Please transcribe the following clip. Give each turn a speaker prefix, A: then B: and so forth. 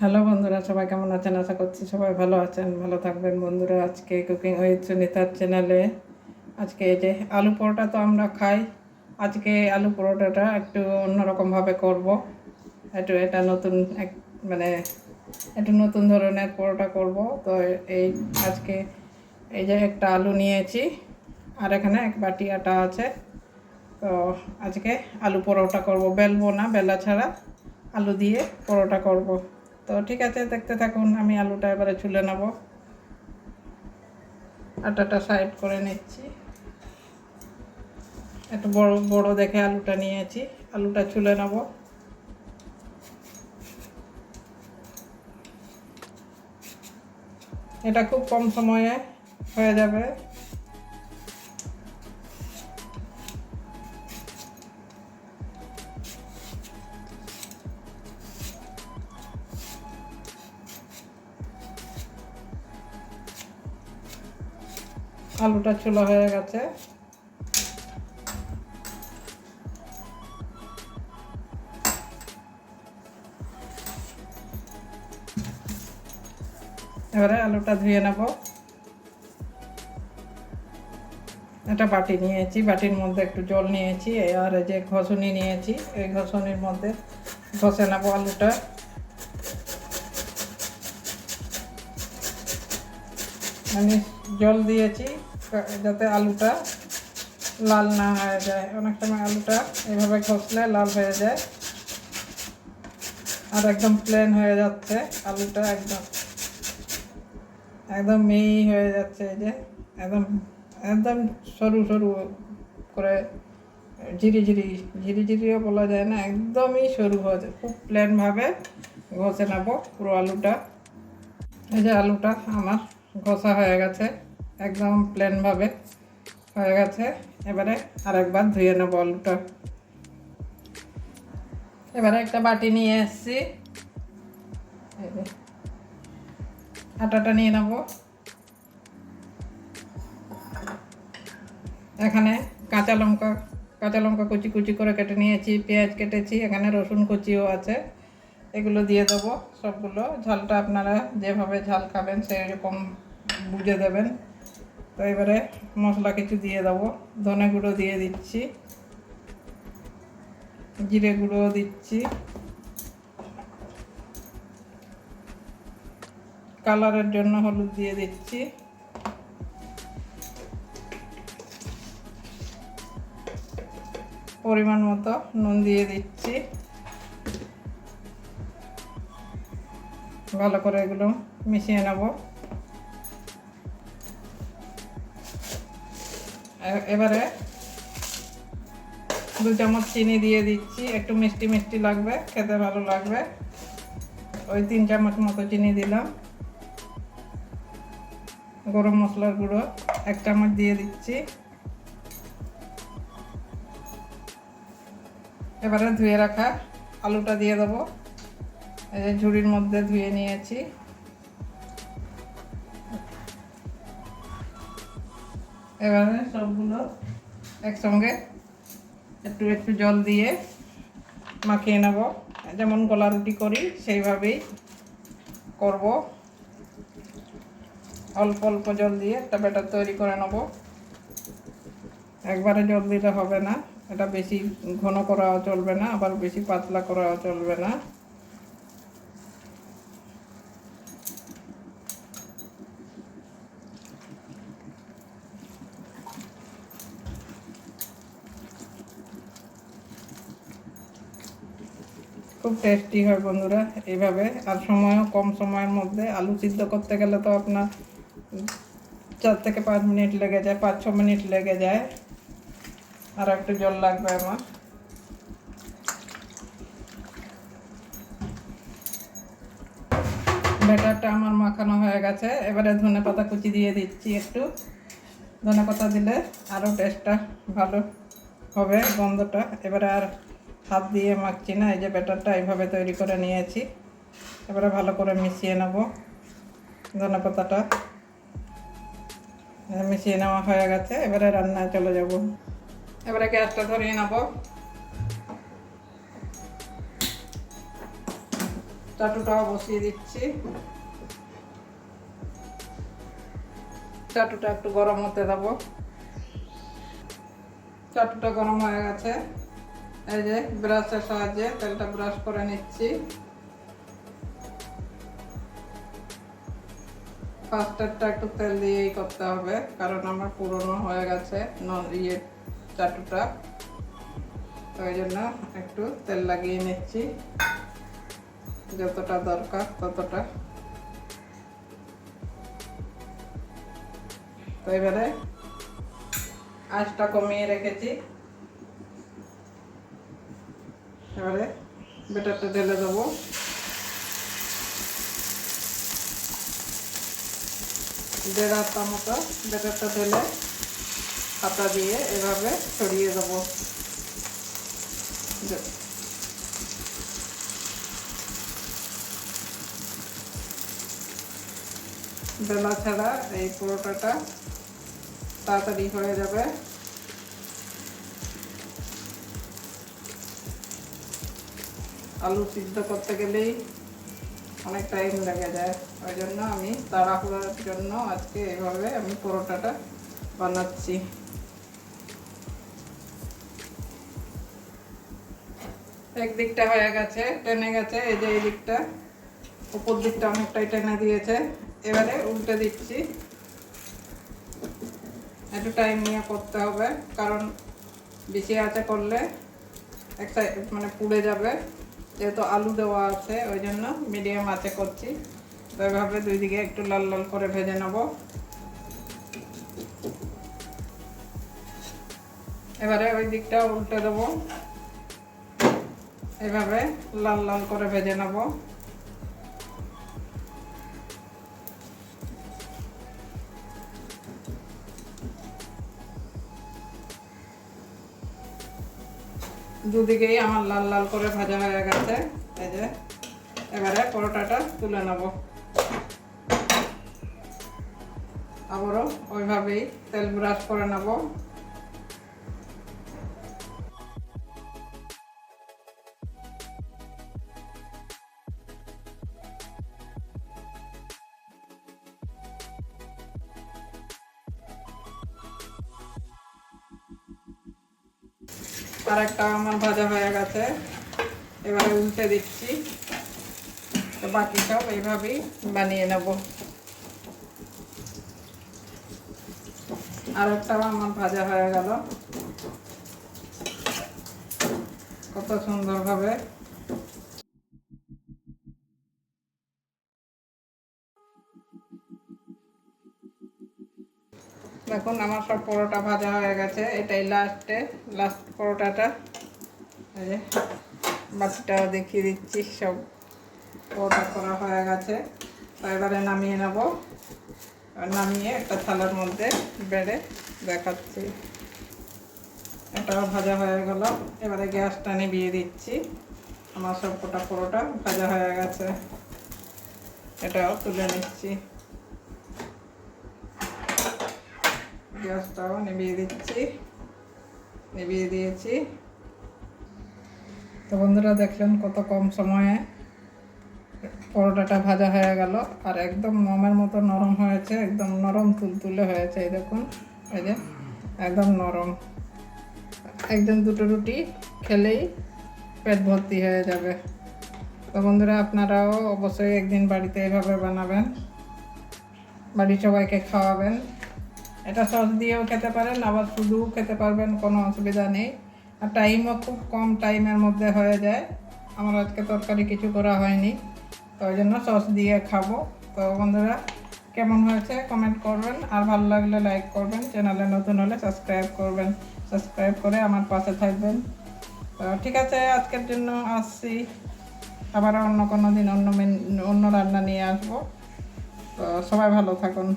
A: Hello বন্ধুরা, সবাই কেমন আছেন? আশা করছি সবাই ভালো আছেন। ভালো থাকবেন বন্ধুরা আজকে কুকিং উইথ সুনিতার চ্যানেলে আজকে এই যে আলু পরোটা তো আমরা খাই। আজকে আলু পরোটাটা একটু অন্যরকমভাবে করব। একটু এটা নতুন এক মানে একটু নতুন ধরনের পরোটা করব। তো এই আজকে এই যে একটা আলু নিয়েছি, আর এখানে এক বাটি আটা আছে। তো আজকে আলু পরোটা করব। বেলবো না, বেলা ছাড়া আলু দিয়ে পরোটা করব। তো ঠিক আছে, দেখতে থাকুন, আমি আলুটা এবারে ছুলে নেব। আটাটা সাইড করে নিচ্ছি। একটু বড় বড় দেখে আলুটা নিয়েছি। আলুটা ছুলে নেব। এটা খুব কম সময়ে হয়ে যাবে। আলুটা ছোলা হয়ে গেছে। এবারে আলুটা ধুয়ে নেব। একটা বাটি নিয়েছি, বাটির মধ্যে একটু জল নিয়েছি, আর যে ঘষুনি নিয়েছি, এই ঘষুনির মধ্যে ঘষে নেব আলুটা। আমি জল দিয়েছি যাতে আলুটা লাল না হয়ে যায়। অনেক সময় আলুটা এভাবে ঘষলে লাল হয়ে যায়। আর একদম প্লেন হয়ে যাচ্ছে আলুটা একদম। একদম মিহি হয়ে যাচ্ছে এই যে। একদম একদম সরু সরু করে ঝিরি ঝিরি ঝিরি ঝিরিও বলা যায় না, একদমই সরু হয়ে যায়। খুব প্লেনভাবে ঘষে নেব পুরো আলুটা। এই যে আলুটা আমার ঘষা হয়ে গেছে। একদম প্লেনভাবে হয়ে গেছে। এবারে আরেকবার ধুয়ে নেব আলুটা। এবারে একটা বাটি নিয়ে এসছি। আটাটা নিয়ে নেব। এখানে কাঁচা লঙ্কা কাঁচা লঙ্কা কুচি কুচি করে কেটে নিয়েছি, পেঁয়াজ কেটেছি, এখানে রসুন কুচিও আছে। এগুলো দিয়ে দেবো সবগুলো। ঝালটা আপনারা যেভাবে ঝাল খাবেন সেই রকম বুঝে দেবেন। তো এবারে মশলা কিছু দিয়ে দেবো। ধনে গুঁড়ো দিয়ে দিচ্ছি। জিরে গুঁড়ো দিচ্ছি। কালারের জন্য হলুদ দিয়ে দিচ্ছি। পরিমাণ মতো নুন দিয়ে দিচ্ছি। ভালো করে এগুলো মিশিয়ে নেব। এবারে দু চামচ চিনি দিয়ে দিচ্ছি। একটু মিষ্টি মিষ্টি লাগবে, খেতে ভালো লাগবে। ওই তিন চামচ মতো চিনি দিলাম। গরম মশলার গুঁড়ো এক চামচ দিয়ে দিচ্ছি। এবারে ধুয়ে রাখা আলুটা দিয়ে দেবো। এই যে ঝুড়ির মধ্যে ধুয়ে নিয়েছি। এবারে সবগুলো একসঙ্গে একটু একটু জল দিয়ে মাখিয়ে নেব। যেমন গলা রুটি করি, সেইভাবেই করব। অল্প অল্প জল দিয়ে একটা ব্যাটার তৈরি করে নেব। একবারে জল দিলে হবে না। এটা বেশি ঘন করাও চলবে না, আবার বেশি পাতলা করাও চলবে না। খুব টেস্টি হয় বন্ধুরা, এইভাবে। আর সময়ও কম সময়ের মধ্যে। আলু সিদ্ধ করতে গেলে তো আপনার চার থেকে পাঁচ মিনিট লেগে যায়, পাঁচ ছ মিনিট লেগে যায়। আর একটু জল লাগবে আমার। ব্যাটারটা আমার মাখানো হয়ে গেছে। এবারে ধনে পাতা কুচি দিয়ে দিচ্ছি একটু। ধনে পাতা দিলে আরও টেস্টটা ভালো হবে গন্ধটা। এবারে আর হাত দিয়ে মাখছি না, এই যে ব্যাটারটা এইভাবে তৈরি করে নিয়েছি। এবারে ভালো করে মিশিয়ে নেব ধনে পাতাটা মিশিয়ে নেওয়া হয়ে গেছে, এবারে রান্নায় চলে যাব। এবারে গ্যাসটা ধরিয়ে নেব। চাটুটাও বসিয়ে দিচ্ছি। চাটুটা একটু গরম হতে দেবো। চাটুটা গরম হয়ে গেছে। এই যে ব্রাশের সাহায্যে তেলটা ব্রাশ করে নিচ্ছি। ফার্স্টারটা একটু তেল দিয়েই করতে হবে, কারণ আমার পুরনো হয়ে গেছে ইয়ে চাটুটা। তো ওই জন্য একটু তেল লাগিয়ে নিচ্ছি, যতটা দরকার ততটা। তো এবারে আঁচটা কমিয়ে রেখেছি। এবারে বেটারটা ঢেলে দেবো। দেড় হাতা মতো বেটারটা ঢেলে হাতা দিয়ে এভাবে ছড়িয়ে দেবো। বেলা ছাড়া এই পরোটাটা তাড়াতাড়ি হয়ে যাবে। আলু সিদ্ধ করতে গেলেই অনেক টাইম লেগে যায়। ওই জন্য আমি তাড়াহুড়ার জন্য আজকে এভাবে আমি পরোটাটা বানাচ্ছি। একদিকটা হয়ে গেছে, টেনে গেছে, এই যে এই দিকটা উপর দিকটা অনেকটাই টেনে দিয়েছে। এবারে উল্টে দিচ্ছি। একটু টাইম নিয়ে করতে হবে, কারণ বেশি আছে করলে একটা মানে পুড়ে যাবে। যেহেতু আলু দেওয়া আছে, ওই জন্য মিডিয়াম আছে করছি। তো এভাবে দুই দিকে একটু লাল লাল করে ভেজে নেব। এবারে ওই দিকটা উল্টে দেবো। এভাবে লাল লাল করে ভেজে নেব। দুদিকেই আমার লাল লাল করে ভাজা হয়ে গেছে। এই যে, এবারে পরোটাটা তুলে নেব। আবারও ওইভাবেই তেল ব্রাশ করে নেব। আর একটা আমার ভাজা হয়ে গেছে। এবারে উল্টে দিচ্ছি। তো বাকি সব এইভাবেই বানিয়ে নেব। আর একটাও আমার ভাজা হয়ে গেল। কত সুন্দরভাবে দেখুন আমার সব পরোটা ভাজা হয়ে গেছে। এটাই লাস্টে লাস্ট পরোটাটা। বাকিটাও দেখিয়ে দিচ্ছি, সব পরোটা করা হয়ে গেছে। এবারে নামিয়ে নেব। নামিয়ে একটা থালার মধ্যে বেড়ে দেখাচ্ছি। এটাও ভাজা হয়ে গেল। এবারে গ্যাসটা নিভিয়ে দিচ্ছি। আমার সব কটা পরোটা ভাজা হয়ে গেছে। এটাও তুলে নিচ্ছি। গ্যাসটাও নিভিয়ে দিচ্ছি। নিভিয়ে দিয়েছি। তো বন্ধুরা দেখলেন কত কম সময়ে পরোটাটা ভাজা হয়ে গেল। আর একদম মোমের মতো নরম হয়েছে, একদম নরম তুলতুলে হয়েছে, এই দেখুন। এই যে, একদম নরম। একদম দুটো রুটি খেলেই পেট ভর্তি হয়ে যাবে। তো বন্ধুরা আপনারাও অবশ্যই একদিন বাড়িতে এভাবে বানাবেন। বাড়ির সবাইকে খাওয়াবেন। এটা সস দিয়েও খেতে পারেন, আবার শুধুও খেতে পারবেন, কোনো অসুবিধা নেই। আর টাইমও খুব কম টাইমের মধ্যে হয়ে যায়। আমার আজকে তরকারি কিছু করা হয়নি, তো ওই জন্য সস দিয়ে খাব। তো বন্ধুরা, কেমন হয়েছে কমেন্ট করবেন, আর ভালো লাগলে লাইক করবেন, চ্যানেলে নতুন হলে সাবস্ক্রাইব করবেন। সাবস্ক্রাইব করে আমার পাশে থাকবেন। তো ঠিক আছে, আজকের জন্য আসছি। আবার অন্য কোনো দিন, অন্য অন্য রান্না নিয়ে আসব। তো সবাই ভালো থাকুন।